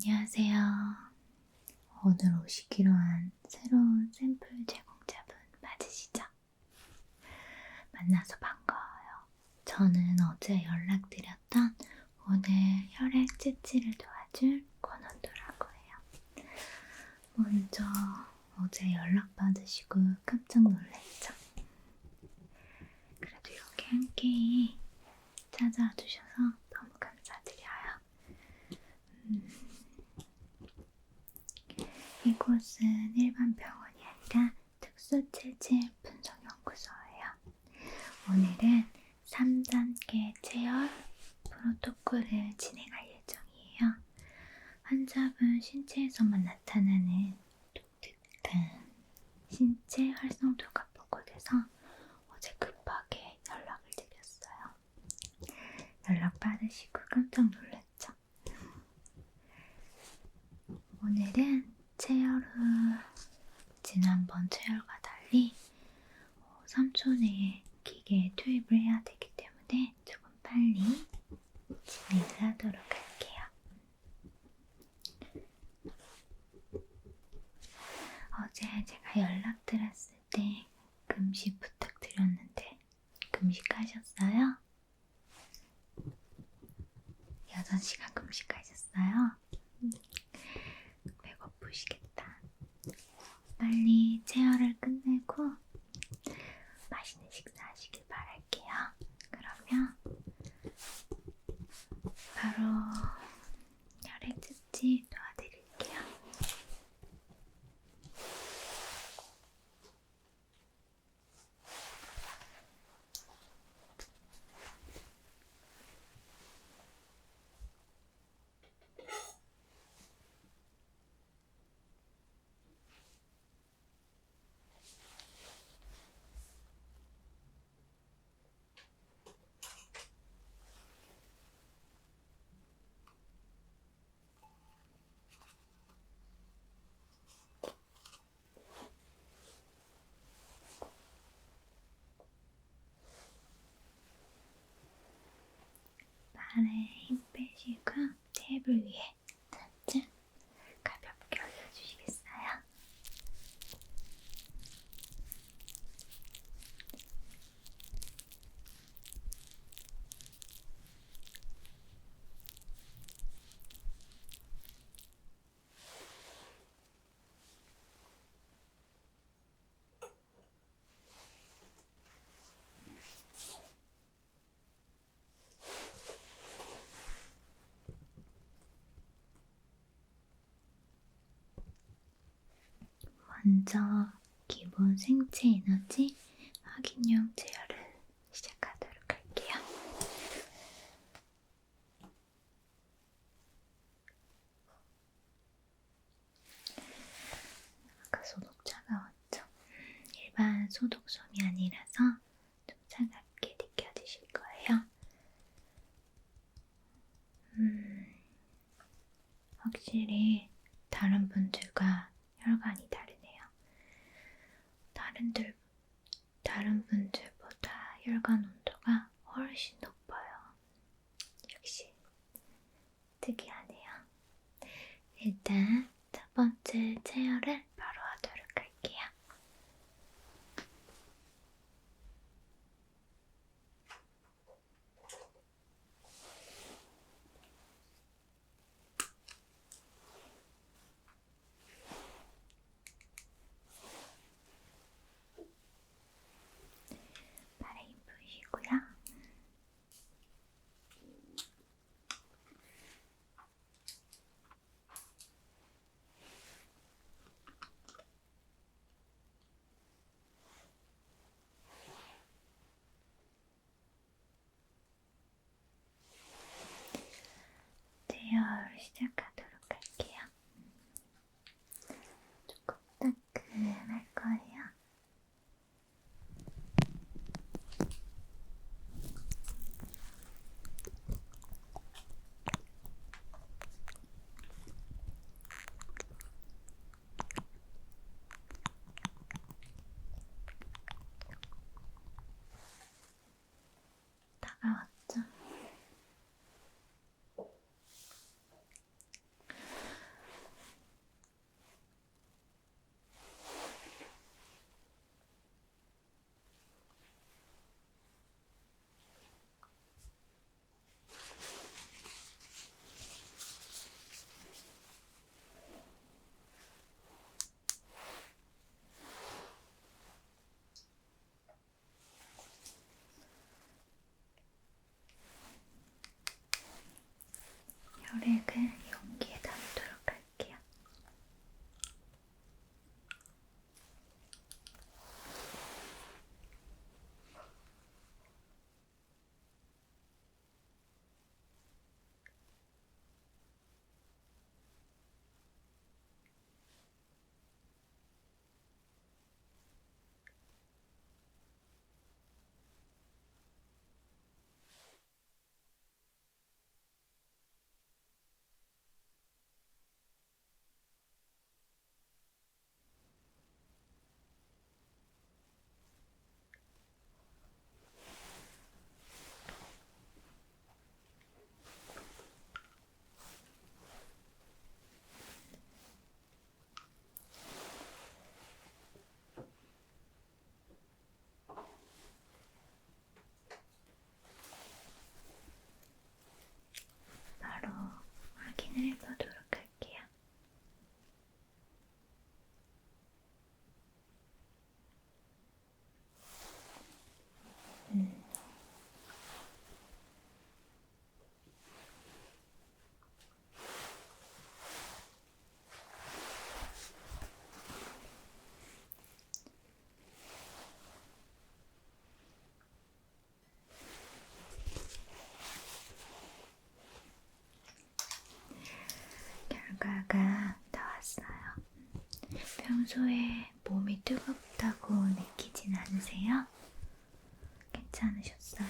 안녕하세요. 오늘 오시기로 한 새로운 샘플 제공자분 맞으시죠? 만나서 반가워요. 저는 어제 연락드렸던 오늘 혈액 채취를 도와줄 권원도라고 해요. 먼저 어제 연락 받으시고 깜짝 놀랐죠? 그래도 이렇게 함께 찾아와 주셔서 너무 감사드려요. 음, 이곳은 일반 병원이 아니라 특수체질 분석연구소예요. 오늘은 3단계 체열 프로토콜을 진행할 예정이에요. 환자분 신체에서만 나타나는 독특한 신체 활성도가 보고돼서 어제 급하게 연락을 드렸어요. 연락 받으시고 깜짝 놀랐죠? 오늘은 체열 후 지난번 체열과 달리 3초 내에 기계에 투입을 해야 되기 때문에 조금 빨리 진행을 하도록 할게요. 어제 제가 연락드렸을 때 금식 부탁드렸는데 금식하셨어요? 6시간 금식하셨어요? 배고프시겠다. 빨리 체열을 끝내고 맛있는 식사하시길 바랄게요. 그러면 바로 혈액 채취 도와드릴게요. 발에 힘 빼시고 테이블 위에 살짝 가볍게 올려주시겠어요? 먼저 기본 생체 에너지 확인용 제어를 시작하도록 할게요. 아까 소독 차가웠죠? 일반 소독솜이 아니라서 좀 차갑게 느껴지실 거예요. 음, 확실히 다른 분들과 혈관이 다르네요. 다른들, 다른 분들보다 혈관 온도가 훨씬 높아요. 역시 특이하네요. 일단 첫 번째 체열을 바로 하도록 할게요. 발에 힘 푸시고요. 제열 평소에 몸이 뜨겁다고 느끼진 않으세요? 괜찮으셨어요?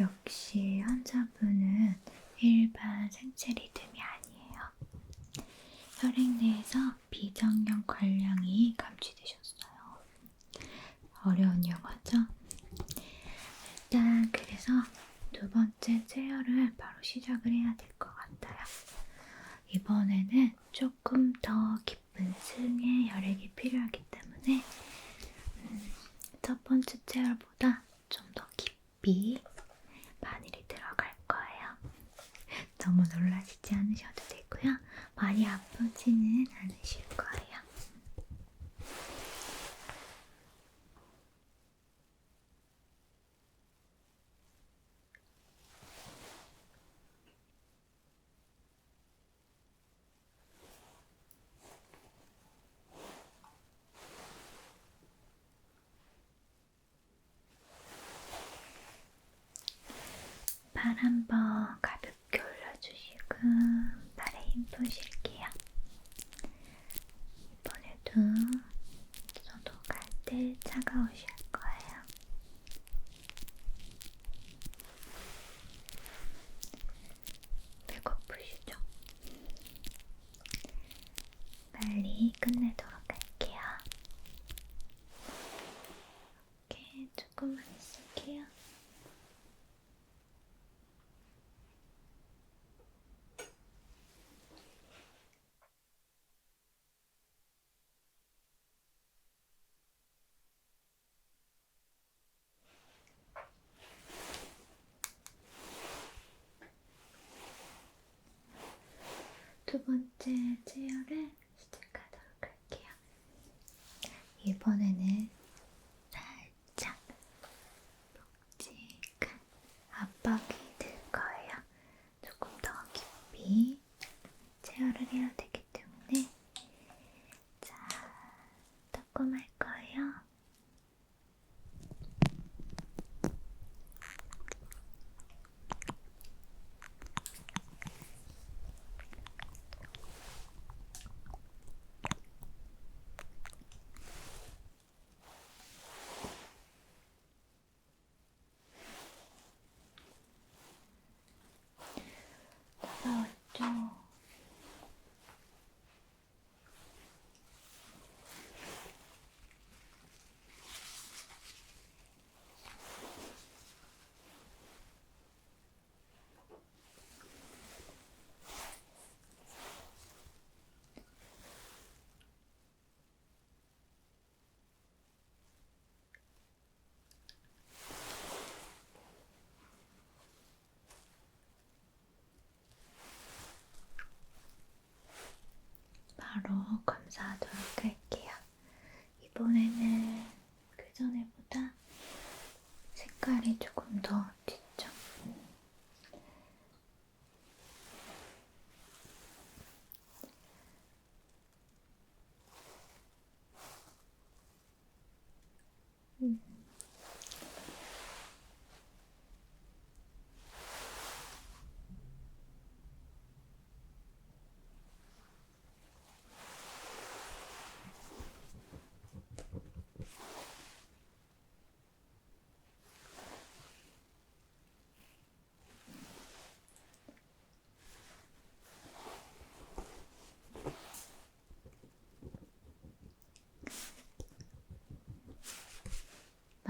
역시 환자분은 일반 생체 리듬이 아니에요. 혈액 내에서 비정형 관량이 감지되셨어요. 어려운 용어죠? 일단 그래서 두 번째 체열을 바로 시작을 해야 될것 같아요. 이번에는 조금 더 깊은 승의 혈액이 필요하기 때문에 음, 첫 번째 체열보다 좀더 깊이 바늘이 들어갈 거예요. 너무 놀라시지 않으셔도 되고요. 많이 아프지는 않으실 거예요. 한번 가볍게 올려주시고 팔에 힘 푸실게요. 이번에도 소독할 때 차가우실 거예요. 배고프시죠? 빨리 끝내도록 할게요. 이렇게 조금만 있을게요. 두 번째 체열을 시작하도록 할게요. 이번에는 살짝 묵직한 압박이 들 거예요. 조금 더 깊이 체열을 해야 되기 때문에 자, 따끔할 거예요. 다가왔죠? 바로 검사하도록 할게요. 이번에는 그 전에보다 색깔이 조금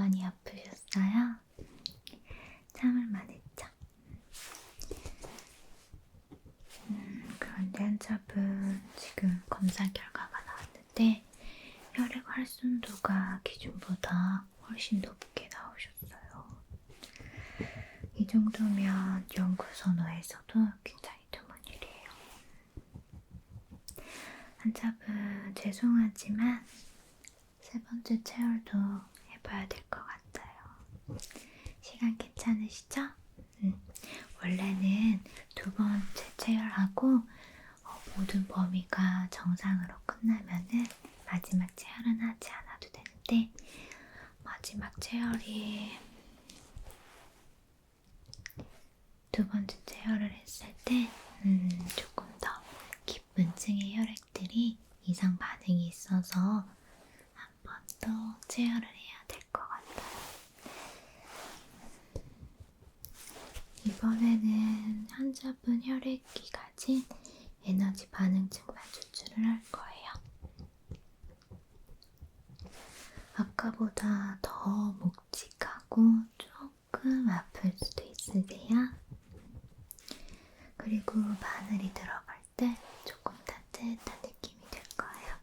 많이 아프셨어요? 참을만 했죠? 음, 그런데 한참은 지금 검사 결과가 나왔는데 혈액 활성도가 기준보다 훨씬 높게 나오셨어요. 이 정도면 연구선호에서도 체열은 하지 않아도 되는데 마지막 체열이 두 번째 체열을 했을 때 음, 조금 더 깊은 층의 혈액들이 이상 반응이 있어서 한번더 체열을 해야 될것 같아요. 이번에는 환자분 혈액이 가진 에너지 반응층만 추출을 할 거예요. 아까보다 더 묵직하고 조금 아플 수도 있으세요. 그리고 바늘이 들어갈 때 조금 따뜻한 느낌이 들 거예요.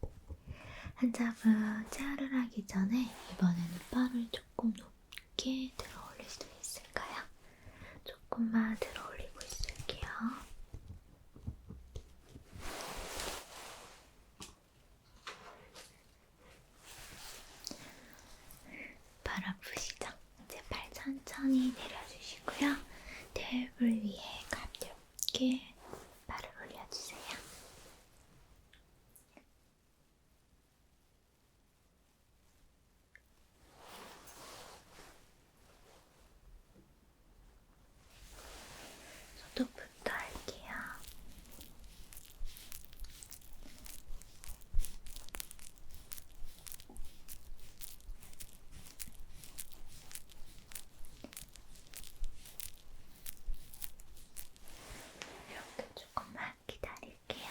환자분 체화를 하기 전에 이번에는 뼈를 조금 높게 들어 올릴 수 있을까요? 조금만 들어 올리고 있을게요. 발 아프시죠? 이제 발 천천히 내려주시고요. 테이블 위에 가볍게 발을 올려주세요. 소독부터 할게요. 이렇게 조금만 기다릴게요.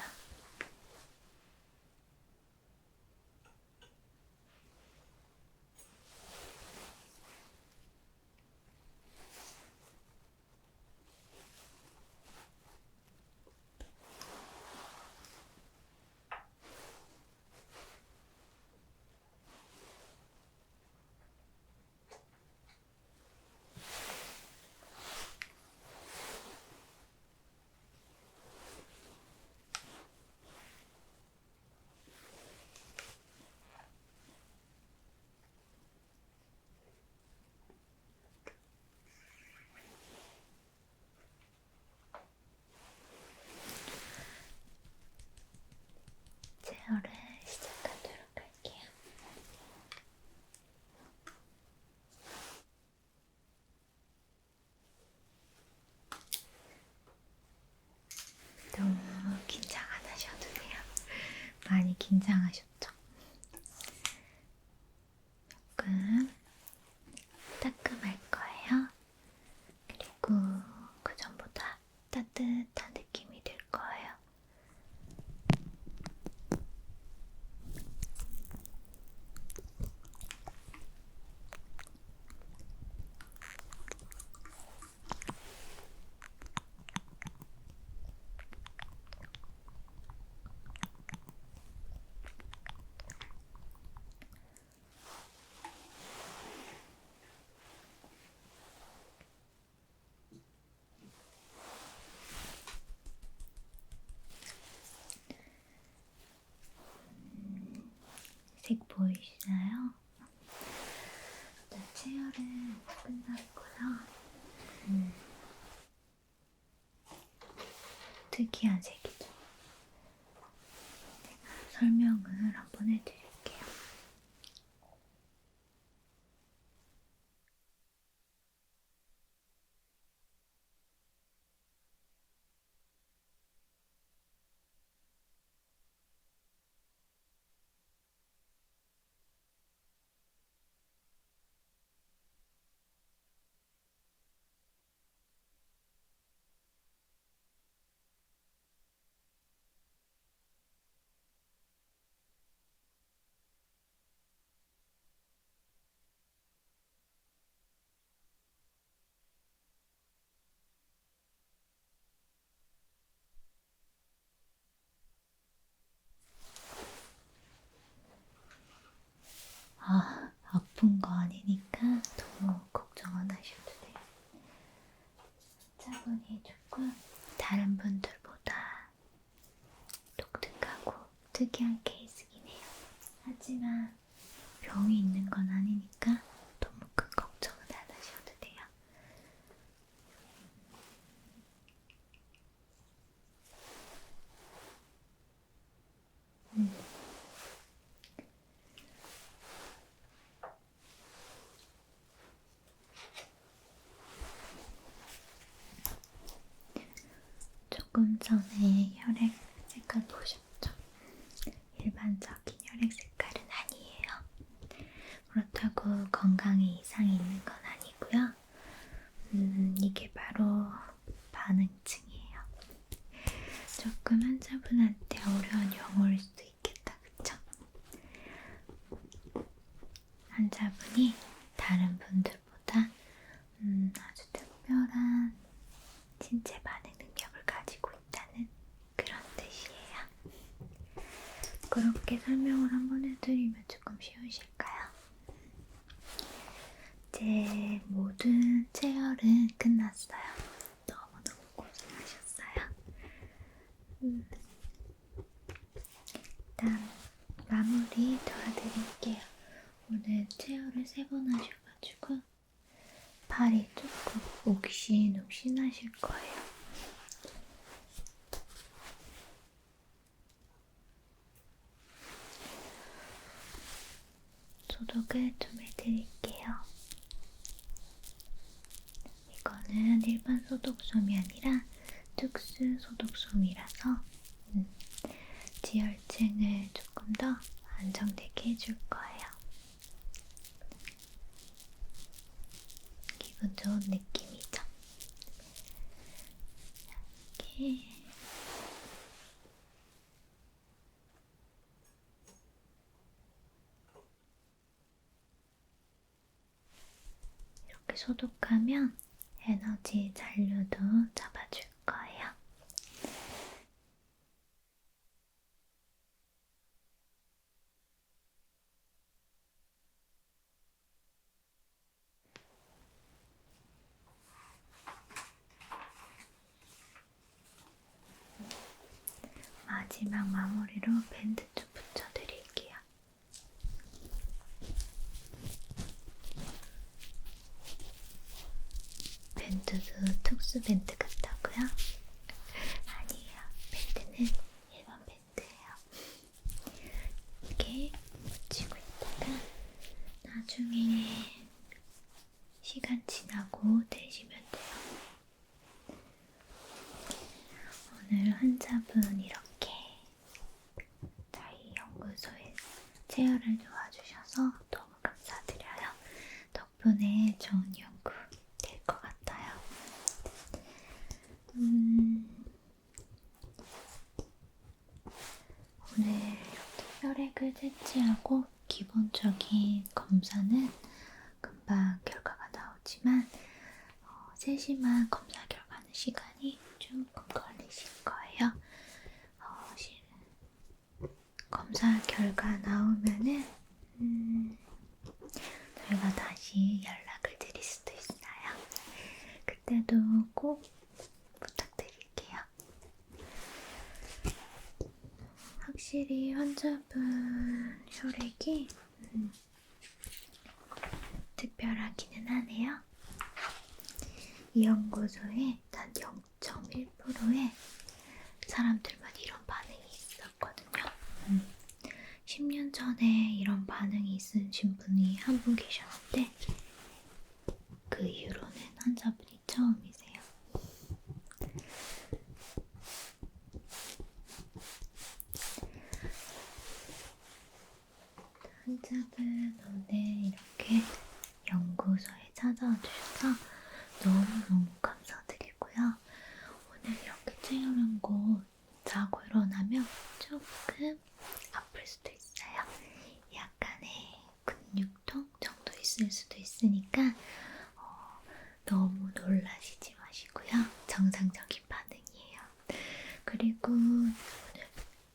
제어를 시작하도록 할게요. 너무 긴장 안 하셔도 돼요. 많이 긴장하셨죠? 조금 따끔할 거예요. 그리고 그 전보다 따뜻한 느낌이 들 거예요. 색 보이시나요? 일단 체열은 끝났고요. 음. 특이한 색이죠. 제가 설명을 한번 해드릴게요. 아픈 거 아니니까 너무 걱정 안 하셔도 돼요. 환자분이 조금 다른 분들보다 독특하고 특이한 케이스긴 해요. 하지만 병이 있는 건 아니니까 너무 큰 걱정은 안 하셔도 돼요. 음. 조금 전에 혈액 색깔 보셨죠? 일반적인 혈액 색깔은 아니에요. 그렇다고 건강에 이상이 있는 건 아니고요. 음, 이게 바로 반응증이에요. 조금 환자분한테 어려운 용어일 수도 있겠다, 그쵸? 환자분이 다른 분들보다 음, 아주 특별한 신체 반응 능력을 가지고 있다는 그런 뜻이에요. 그렇게 설명을 한번 해드리면 조금 쉬우실까요? 이제 모든 체열은 끝났어요. 너무너무 고생하셨어요. 음. 일단 마무리 도와드릴게요. 오늘 체열을 세번 하셔가지고 발이 조금 옥신옥신하실 거예요. 소독을 좀 해드릴게요. 이거는 일반 소독솜이 아니라 특수 소독솜이라서 음, 지혈증을 조금 더 안정되게 해줄 거예요. 기분 좋은 느낌이죠. 이렇게 소독하면 에너지 잔류도 잡아줄 거예요. 마지막 마무리로 밴드 좀 붙여드릴게요. 밴드도 특수 밴드 같다고요? 아니에요. 밴드는 일반 밴드예요. 이렇게 붙이고 있다가 나중에 시간 지나고 떼시면 돼요. 오늘 환자분 이렇게 저희 연구소에 체열을 도와주셔서 너무 감사드려요. 덕분에 좋은 연구 될것 같아요. 음, 오늘 혈액을 채취하고 기본적인 검사는 금방 결과가 나오지만 어, 세심한 검사 결과는 시간이 조금 걸리실 거예요. 어, 시, 검사 결과 나오면은 음, 저희가 다시 연락을 드릴 수도 있어요. 그때도 꼭 부탁드릴게요. 확실히 환자분 혈액이 음, 특별하기는 하네요. 이 연구소에 단 0.1%의 사람들만 이런 반응이 있었거든요. 음. 10년 전에 이런 반응이 있으신 분이 한 분 계셨는데 그 이후로는 환자분이 처음이세요. 환자분 오늘 이렇게 연구소에 찾아와 주셔서 너무너무 감사드리고요. 오늘 이렇게 체열한 곳 자고 일어나면 조금 아플 수도 있어요. 정도 있을 수도 있으니까 어, 너무 놀라시지 마시고요. 정상적인 반응이에요. 그리고 오늘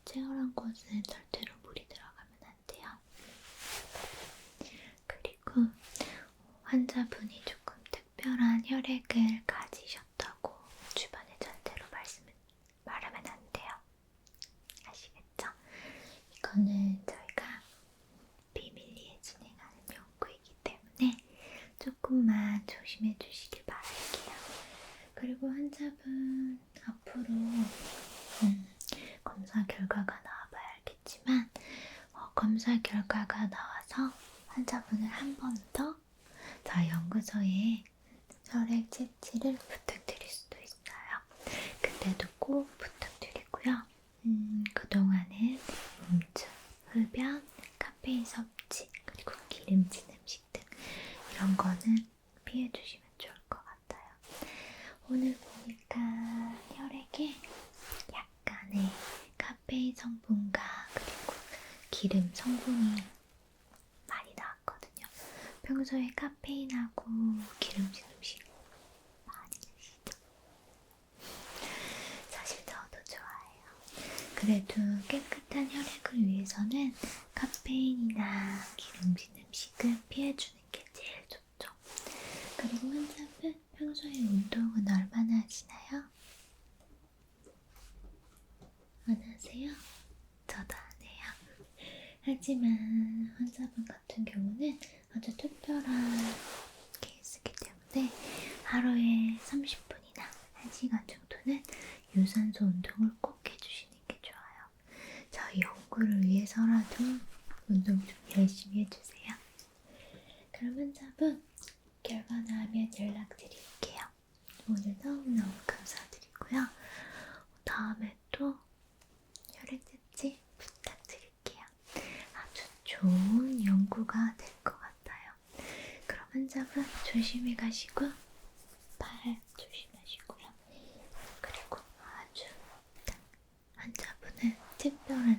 체열한 곳은 절대로 물이 들어가면 안 돼요. 그리고 환자분이 조금 특별한 혈액을 가지셨다고 주변에 절대로 말씀 말하면 안 돼요. 아시겠죠? 이거는 저희가 비밀리에 진행하는 연구이기 때문에 조금만 조심해 주시길 바랄게요. 그리고 환자분 앞으로 음, 검사 결과가 나와봐야 알겠지만 어, 검사 결과가 나와서 환자분을 한 번 더 저희 연구소에 혈액 채취를 부탁드릴 수도 있어요. 그때도 꼭 부탁드리고요. 음, 그동안은 음주, 흡연, 카페인 섭취, 그리고 기름진 음식 등 이런 거는 피해 주시면 좋을 것 같아요. 오늘 보니까 혈액에 약간의 카페인 성분과 그리고 기름 성분이 많이 나왔거든요. 평소에 카페인하고 기름진 음식 많이 드시죠? 사실 저도 좋아해요. 그래도 깨끗한 혈액을 위해서는 카페인이나 기름진 음식을 피해주는 게 제일 좋죠. 그리고 환자분 평소에 운동은 얼마나 하시나요? 안 하세요? 저도 안 해요. 하지만 환자분 같은 경우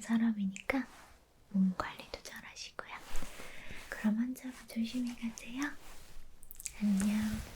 사람이니까 몸 관리도 잘 하시고요. 그럼 환자분 조심히 가세요. 안녕.